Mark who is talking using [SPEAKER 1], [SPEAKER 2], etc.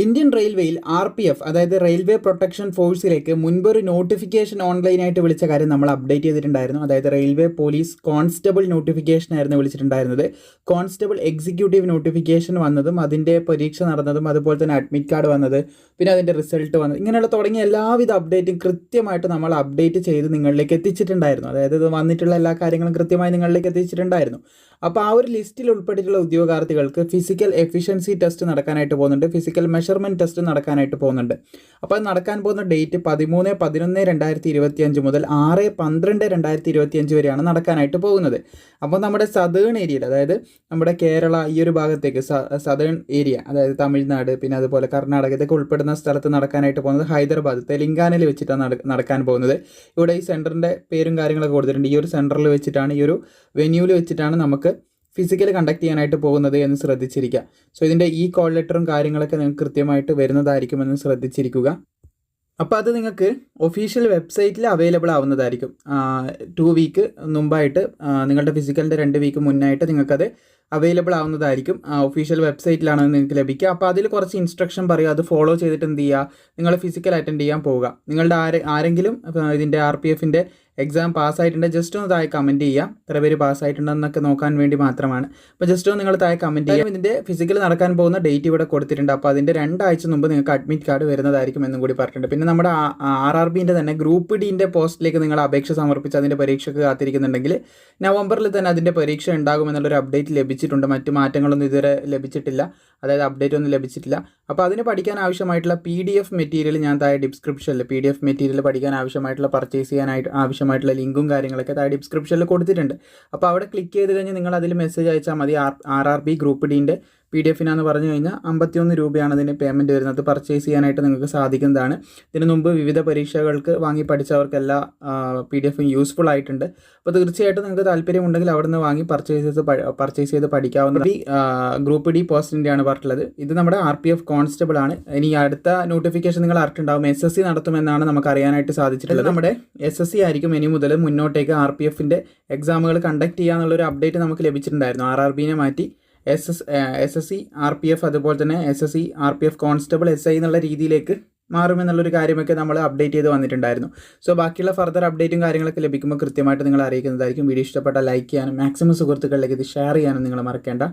[SPEAKER 1] Indian റെയിൽവേയിൽ R P F അതായത് railway protection ഫോഴ്സിലേക്ക് മുൻപൊരു നോട്ടിഫിക്കേഷൻ ഓൺലൈനായിട്ട് വിളിച്ച കാര്യം നമ്മൾ അപ്ഡേറ്റ് ചെയ്തിട്ടുണ്ടായിരുന്നു. അതായത് റെയിൽവേ പോലീസ് കോൺസ്റ്റബിൾ നോട്ടിഫിക്കേഷൻ ആയിരുന്നു വിളിച്ചിട്ടുണ്ടായിരുന്നത്. കോൺസ്റ്റബിൾ എക്സിക്യൂട്ടീവ് നോട്ടിഫിക്കേഷൻ വന്നതും അതിന്റെ പരീക്ഷ നടന്നതും അതുപോലെ തന്നെ അഡ്മിറ്റ് കാർഡ് വന്നത് പിന്നെ അതിന്റെ റിസൾട്ട് വന്നത് ഇങ്ങനെയുള്ള തുടങ്ങിയ എല്ലാവിധ അപ്ഡേറ്റും കൃത്യമായിട്ട് നമ്മൾ അപ്ഡേറ്റ് ചെയ്ത് നിങ്ങളിലേക്ക് എത്തിച്ചിട്ടുണ്ടായിരുന്നു. അതായത് ഇത് വന്നിട്ടുള്ള എല്ലാ കാര്യങ്ങളും കൃത്യമായി നിങ്ങളിലേക്ക് എത്തിച്ചിട്ടുണ്ടായിരുന്നു. അപ്പോൾ ആ ഒരു ലിസ്റ്റിൽ ഉൾപ്പെട്ടിട്ടുള്ള ഉദ്യോഗാർത്ഥികൾക്ക് ഫിസിക്കൽ എഫിഷ്യൻസി ടെസ്റ്റ് നടക്കാനായിട്ട് പോകുന്നുണ്ട്. ഫിസിക്കൽ മെഷർമെന്റ് ടെസ്റ്റ് നടക്കാനായിട്ട് പോകുന്നുണ്ട്. അപ്പോൾ അത് നടക്കാൻ പോകുന്ന ഡേറ്റ് പതിമൂന്ന് പതിനൊന്ന് രണ്ടായിരത്തി ഇരുപത്തി അഞ്ച് മുതൽ ആറ് പന്ത്രണ്ട് രണ്ടായിരത്തി ഇരുപത്തി അഞ്ച് വരെയാണ് നടക്കാനായിട്ട് പോകുന്നത്. അപ്പോൾ നമ്മുടെ സതേൺ ഏരിയയിൽ അതായത് നമ്മുടെ കേരള ഈ ഒരു ഭാഗത്തേക്ക് സതേൺ ഏരിയ അതായത് തമിഴ്നാട് പിന്നെ അതുപോലെ കർണാടക ഇതൊക്കെ ഉൾപ്പെടുന്ന സ്ഥലത്ത് നടക്കാനായിട്ട് പോകുന്നത് ഹൈദരാബാദ് തെലങ്കാനയിൽ വെച്ചിട്ടാണ് നട- നടക്കാൻ പോകുന്നത്. ഇവിടെ ഈ സെന്ററിന്റെ പേരും കാര്യങ്ങളൊക്കെ കൊടുത്തിട്ടുണ്ട്. ഈ ഒരു സെന്ററിൽ വെച്ചിട്ടാണ് ഈ ഒരു വെന്യൂവിൽ വെച്ചിട്ടാണ് നമുക്ക് ഫിസിക്കൽ കണ്ടക്ട് ചെയ്യാനായിട്ട് പോകുന്നത് എന്ന് ശ്രദ്ധിച്ചിരിക്കുക. സോ ഇതിന്റെ ഈ കോൾ ലെറ്ററും കാര്യങ്ങളൊക്കെ നിങ്ങൾക്ക് കൃത്യമായിട്ട് വരുന്നതായിരിക്കുമെന്ന് ശ്രദ്ധിച്ചിരിക്കുക. അപ്പോൾ അത് നിങ്ങൾക്ക് ഒഫീഷ്യൽ വെബ്സൈറ്റിൽ അവൈലബിൾ ആവുന്നതായിരിക്കും. ടു വീക്ക് മുമ്പായിട്ട് നിങ്ങളുടെ ഫിസിക്കലിന്റെ രണ്ട് വീക്ക് മുന്നായിട്ട് നിങ്ങൾക്കത് അവൈലബിൾ ആവുന്നതായിരിക്കും. ആ ഒഫീഷ്യൽ വെബ്സൈറ്റിലാണ് നിങ്ങൾക്ക് ലഭിക്കുക. അപ്പോൾ അതിൽ കുറച്ച് ഇൻസ്ട്രക്ഷൻ പറയും അത് ഫോളോ ചെയ്തിട്ട് എന്ത് ചെയ്യുക നിങ്ങൾ ഫിസിക്കൽ അറ്റൻഡ് ചെയ്യാൻ പോവുക. നിങ്ങളുടെ ആരെ ആരെങ്കിലും ഇതിന്റെ ആർ പി എഫിന്റെ എക്സാം പാസ്സായിട്ടുണ്ട് ജസ്റ്റ് ഒന്ന് താഴെ കമന്റ് ചെയ്യാം എത്ര പേര് പാസ്സായിട്ടുണ്ടെന്നൊക്കെ നോക്കാൻ വേണ്ടി മാത്രമാണ്. അപ്പോൾ ജസ്റ്റ് ഒന്ന് നിങ്ങൾ താഴെ കമന്റ് ചെയ്യാം ഇതിന്റെ ഫിസിക്കൽ നടക്കാൻ പോകുന്ന ഡേറ്റ് ഇവിടെ കൊടുത്തിട്ടുണ്ട്. അപ്പോൾ അതിന്റെ രണ്ടാഴ്ച മുമ്പ് നിങ്ങൾക്ക് അഡ്മിറ്റ് കാർഡ് വരുന്നതായിരിക്കും എന്നും കൂടി പറഞ്ഞിട്ടുണ്ട്. പിന്നെ നമ്മുടെ ആർ ആർ ബിന്റെ തന്നെ ഗ്രൂപ്പ് ഡിന്റെ പോസ്റ്റിലേക്ക് നിങ്ങൾ അപേക്ഷ സമർപ്പിച്ച് അതിന്റെ പരീക്ഷയ്ക്ക് കാത്തിരിക്കുന്നുണ്ടെങ്കിൽ നവംബറിൽ തന്നെ അതിന്റെ പരീക്ഷ ഉണ്ടാകുമെന്നുള്ളൊരു അപ്ഡേറ്റ് ലഭിച്ചിട്ടുണ്ട്. മറ്റ് മാറ്റങ്ങളൊന്നും ഇതുവരെ ലഭിച്ചിട്ടില്ല. അതായത് അപ്ഡേറ്റ് ഒന്നും ലഭിച്ചിട്ടില്ല. അപ്പോൾ അതിന് പഠിക്കാൻ ആവശ്യമായിട്ടുള്ള പി ഡി എഫ് മെറ്റീരിയൽ ഞാൻ താഴെ ഡിസ്ക്രിപ്ഷനിൽ പി ഡി എഫ് മെറ്റീരിയൽ പഠിക്കാൻ ആവശ്യമായിട്ടുള്ള പർച്ചേസ് ചെയ്യാനായിട്ട് ആവശ്യമായിട്ടുള്ള ലിങ്കും കാര്യങ്ങളൊക്കെ താഴെ ഡിസ്ക്രിപ്ഷനിൽ കൊടുത്തിട്ടുണ്ട്. അപ്പോൾ അവിടെ ക്ലിക്ക് ചെയ്ത് കഴിഞ്ഞാൽ നിങ്ങൾ അതിൽ മെസ്സേജ് അയച്ചാൽ മതി. ആർ ആർ ബി ഗ്രൂപ്പ് ഡീന്റെ പി ഡി എഫിനാന്ന് പറഞ്ഞു കഴിഞ്ഞാൽ അമ്പത്തിയൊന്ന് രൂപയാണ് അതിന് പേയ്മെന്റ് വരുന്നത്. പർച്ചേസ് ചെയ്യാനായിട്ട് നിങ്ങൾക്ക് സാധിക്കുന്നതാണ്. ഇതിനു മുമ്പ് വിവിധ പരീക്ഷകൾക്ക് വാങ്ങി പഠിച്ചവർക്കെല്ലാം പി ഡി എഫും യൂസ്ഫുൾ ആയിട്ടുണ്ട്. അപ്പോൾ തീർച്ചയായിട്ടും നിങ്ങൾക്ക് താല്പര്യമുണ്ടെങ്കിൽ അവിടെ നിന്ന് വാങ്ങി പർച്ചേസ് ചെയ്ത് പർച്ചേസ് ചെയ്ത് പഠിക്കാവുന്ന ഗ്രൂപ്പ് ഡി പോസ്റ്റിന്റെയാണ് പറഞ്ഞിട്ടുള്ളത്. ഇത് നമ്മുടെ ആർ പി എഫ് കോൺസ്റ്റബിൾ ആണ്. ഇനി അടുത്ത നോട്ടിഫിക്കേഷൻ നിങ്ങൾ അറിഞ്ഞിട്ടുണ്ടാവും. എസ് എസ് സി നടത്തുമെന്നാണ് നമുക്ക് അറിയാനായിട്ട് സാധിച്ചിട്ടുള്ളത് നമ്മുടെ എസ് എസ് സി ആയിരിക്കും ഇനി മുതൽ മുന്നോട്ടേക്ക് ആർ പി എഫിന്റെ എക്സാമുകൾ കണ്ടക്ട് ചെയ്യാന്നുള്ളൊരു അപ്ഡേറ്റ് നമുക്ക് ലഭിച്ചിട്ടുണ്ടായിരുന്നു. ആർ ആർ ബിനെ മാറ്റി S S S S C R P F അതുപോലെ തന്നെ S S C R P F constable S I എന്നുള്ള രീതിയിലേക്ക് മാറുമെന്നുള്ളൊരു കാര്യമൊക്കെ നമ്മൾ അപ്ഡേറ്റ് ചെയ്ത് വന്നിട്ടുണ്ടായിരുന്നു. സോ ബാക്കിയുള്ള ഫർദർ അപ്ഡേറ്റും കാര്യങ്ങളൊക്കെ ലഭിക്കുമ്പോൾ കൃത്യമായിട്ട് നിങ്ങൾ അറിയിക്കുന്നതായിരിക്കും. വീഡിയോ ഇഷ്ടപ്പെട്ട ലൈക്ക് ചെയ്യാനും മാക്സിമം സുഹൃത്തുക്കളിലേക്ക് ഇത് ഷെയർ ചെയ്യാനും നിങ്ങൾ മറക്കേണ്ട.